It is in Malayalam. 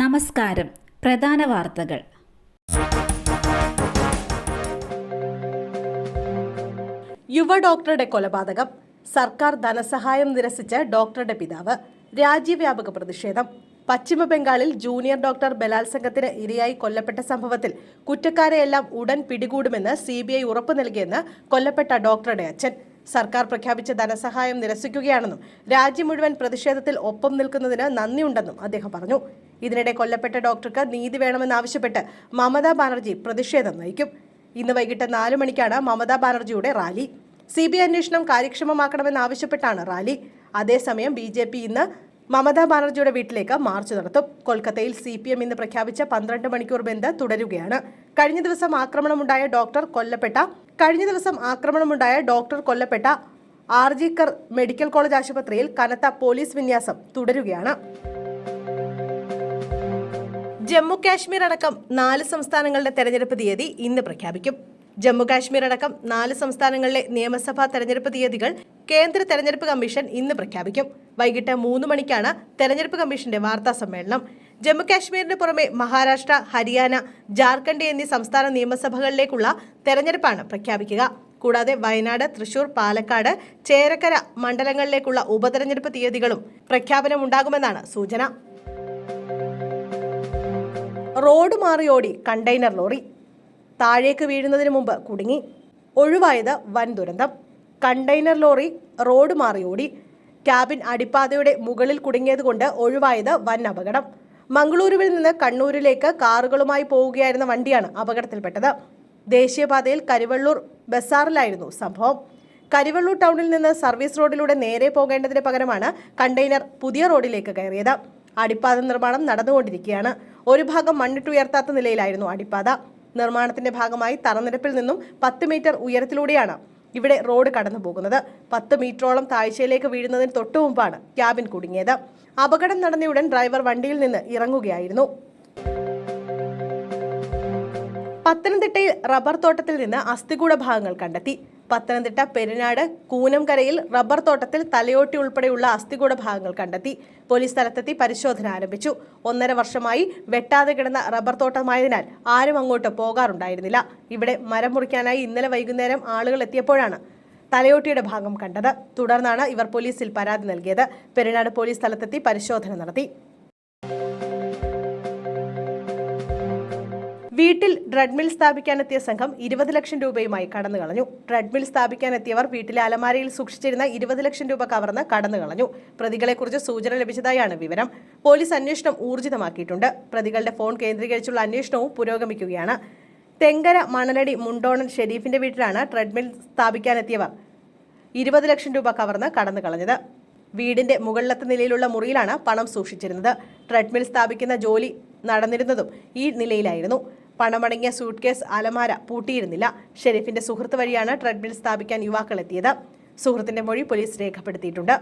നമസ്കാരം. പ്രധാന വാർത്തകൾ. യുവ ഡോക്ടറുടെ കൊലപാതകം. സർക്കാർ ധനസഹായം നിരസിച്ച ഡോക്ടറുടെ പിതാവ്. രാജ്യവ്യാപക പ്രതിഷേധം. പശ്ചിമ ബംഗാളിൽ ജൂനിയർ ഡോക്ടർ ബലാത്സംഗത്തിന് ഇരയായി കൊല്ലപ്പെട്ട സംഭവത്തിൽ കുറ്റക്കാരെയെല്ലാം ഉടൻ പിടികൂടുമെന്ന് സി ബി ഐ ഉറപ്പു നൽകിയെന്ന് കൊല്ലപ്പെട്ട ഡോക്ടറുടെ അച്ഛൻ. സർക്കാർ പ്രഖ്യാപിച്ച ധനസഹായം നിരസിക്കുകയാണെന്നും രാജ്യം മുഴുവൻ പ്രതിഷേധത്തിൽ ഒപ്പം നിൽക്കുന്നതിന് നന്ദിയുണ്ടെന്നും അദ്ദേഹം പറഞ്ഞു. ഇതിനിടെ കൊല്ലപ്പെട്ട ഡോക്ടർക്ക് നീതി വേണമെന്നാവശ്യപ്പെട്ട് മമതാ ബാനർജി പ്രതിഷേധം നയിക്കും. ഇന്ന് വൈകിട്ട് നാലു മണിക്കാണ് മമതാ ബാനർജിയുടെ റാലി. സി ബി അന്വേഷണം കാര്യക്ഷമമാക്കണമെന്നാവശ്യപ്പെട്ടാണ് റാലി. അതേസമയം ബി ജെ പി ഇന്ന് മമതാ ബാനർജിയുടെ വീട്ടിലേക്ക് മാർച്ച് നടത്തും. കൊൽക്കത്തയിൽ സി പി എം ഇന്ന് പ്രഖ്യാപിച്ച പന്ത്രണ്ട് മണിക്കൂർ ബന്ദ് തുടരുകയാണ്. കഴിഞ്ഞ ദിവസം ആക്രമണമുണ്ടായ ഡോക്ടർ കൊല്ലപ്പെട്ട കഴിഞ്ഞ ദിവസം ആക്രമണമുണ്ടായ ഡോക്ടർ കൊല്ലപ്പെട്ട R G Kar medical college ആശുപത്രിയിൽ കനത്ത പോലീസ് വിന്യാസം തുടരുകയാണ്. ജമ്മു കാശ്മീർ അടക്കം നാല് സംസ്ഥാനങ്ങളുടെ തെരഞ്ഞെടുപ്പ് തീയതി ഇന്ന് പ്രഖ്യാപിക്കും. ജമ്മു കാശ്മീർ അടക്കം നാല് സംസ്ഥാനങ്ങളിലെ നിയമസഭാ തെരഞ്ഞെടുപ്പ് തീയതികൾ കേന്ദ്ര തെരഞ്ഞെടുപ്പ് കമ്മീഷൻ ഇന്ന് പ്രഖ്യാപിക്കും. വൈകിട്ട് മൂന്ന് മണിക്കാണ് തെരഞ്ഞെടുപ്പ് കമ്മീഷന്റെ വാർത്താ സമ്മേളനം. ജമ്മുകാശ്മീരിന് പുറമെ മഹാരാഷ്ട്ര ഹരിയാന ജാർഖണ്ഡ് എന്നീ സംസ്ഥാന നിയമസഭകളിലേക്കുള്ള തെരഞ്ഞെടുപ്പാണ് പ്രഖ്യാപിക്കുക. കൂടാതെ വയനാട് തൃശൂർ പാലക്കാട് ചേരക്കര മണ്ഡലങ്ങളിലേക്കുള്ള ഉപതെരഞ്ഞെടുപ്പ് തീയതികളും പ്രഖ്യാപനമുണ്ടാകുമെന്നാണ് സൂചന. റോഡ് മാറിയോടി കണ്ടെയ്നർ ലോറി. താഴേക്ക് വീഴുന്നതിന് മുമ്പ് കുടുങ്ങി ഒഴിവായത് വൻ ദുരന്തം. കണ്ടെയ്നർ ലോറി റോഡ് മാറിയോടി ക്യാബിൻ അടിപ്പാതയുടെ മുകളിൽ കുടുങ്ങിയതുകൊണ്ട് ഒഴിവായത് വൻ അപകടം. മംഗളൂരുവിൽ നിന്ന് കണ്ണൂരിലേക്ക് കാറുകളുമായി പോവുകയായിരുന്ന വണ്ടിയാണ് അപകടത്തിൽപ്പെട്ടത്. ദേശീയപാതയിൽ കരുവള്ളൂർ ബസാറിലായിരുന്നു സംഭവം. കരുവള്ളൂർ ടൗണിൽ നിന്ന് സർവീസ് റോഡിലൂടെ നേരെ പോകേണ്ടതിന് പകരമാണ് കണ്ടെയ്നർ പുതിയ റോഡിലേക്ക് കയറിയത്. അടിപ്പാത നിർമ്മാണം നടന്നുകൊണ്ടിരിക്കുകയാണ്. ഒരു ഭാഗം മണ്ണിട്ടുയർത്താത്ത നിലയിലായിരുന്നു അടിപ്പാത. നിർമ്മാണത്തിന്റെ ഭാഗമായി തറനിരപ്പിൽ നിന്നും പത്ത് മീറ്റർ ഉയരത്തിലൂടെയാണ് ഇവിടെ റോഡ് കടന്നു പോകുന്നത് പത്ത് മീറ്ററോളം താഴ്ചയിലേക്ക് വീഴുന്നതിന് തൊട്ടു മുമ്പാണ് ക്യാബിൻ കുടുങ്ങിയത്. അപകടം നടന്നയുടൻ ഡ്രൈവർ വണ്ടിയിൽ നിന്ന് ഇറങ്ങുകയായിരുന്നു. പത്തനംതിട്ടയിൽ റബ്ബർ തോട്ടത്തിൽ നിന്ന് അസ്ഥികൂട ഭാഗങ്ങൾ കണ്ടെത്തി. പത്തനംതിട്ട പെരുനാട് കൂനംകരയിൽ റബ്ബർ തോട്ടത്തിൽ തലയോട്ടി ഉൾപ്പെടെയുള്ള അസ്ഥികൂട ഭാഗങ്ങൾ കണ്ടെത്തി. പോലീസ് സ്ഥലത്തെത്തി പരിശോധന ആരംഭിച്ചു. ഒന്നര വർഷമായി വെട്ടാതെ കിടന്ന റബ്ബർ തോട്ടമായതിനാൽ ആരും അങ്ങോട്ട് പോകാറുണ്ടായിരുന്നില്ല. ഇവിടെ മരം മുറിക്കാനായി ഇന്നലെ വൈകുന്നേരം ആളുകൾ എത്തിയപ്പോഴാണ് തലയോട്ടിയുടെ ഭാഗം കണ്ടത്. തുടർന്നാണ് ഇവർ പോലീസിൽ പരാതി നൽകിയത്. പെരുനാട് പോലീസ് സ്ഥലത്തെത്തി പരിശോധന നടത്തി. വീട്ടിൽ ട്രെഡ്മിൽ സ്ഥാപിക്കാനെത്തിയ സംഘം ഇരുപത് ലക്ഷം രൂപയുമായി കടന്നു കളഞ്ഞു. ട്രെഡ്മിൽ സ്ഥാപിക്കാനെത്തിയവർ വീട്ടിലെ അലമാരയിൽ സൂക്ഷിച്ചിരുന്ന ഇരുപത് ലക്ഷം രൂപ കവർന്ന് കടന്നു കളഞ്ഞു. പ്രതികളെക്കുറിച്ച് സൂചന ലഭിച്ചതായാണ് വിവരം. പോലീസ് അന്വേഷണം ഊർജിതമാക്കിയിട്ടുണ്ട്. പ്രതികളുടെ ഫോൺ കേന്ദ്രീകരിച്ചുള്ള അന്വേഷണവും പുരോഗമിക്കുകയാണ്. തെങ്കര മണലടി മുണ്ടോണൻ ഷെരീഫിന്റെ വീട്ടിലാണ് ട്രെഡ്മിൽ സ്ഥാപിക്കാനെത്തിയവർ ഇരുപത് ലക്ഷം രൂപ കവർന്ന് കടന്നു കളഞ്ഞത്. വീടിന്റെ മുകളിലത്തെ നിലയിലുള്ള മുറിയിലാണ് പണം സൂക്ഷിച്ചിരുന്നത്. ട്രെഡ്മിൽ സ്ഥാപിക്കുന്ന ജോലി നടന്നിരുന്നതും ഈ നിലയിലായിരുന്നു. പണമടങ്ങിയ സൂട്ട് കേസ് അലമാര പൂട്ടിയിരുന്നില്ല. ഷെരീഫിന്റെ സുഹൃത്ത് വഴിയാണ് ട്രെഡ്മിൽ സ്ഥാപിക്കാൻ യുവാക്കൾ എത്തിയത് സുഹൃത്തിന്റെ മൊഴി പോലീസ് രേഖപ്പെടുത്തിയിട്ടുണ്ട്.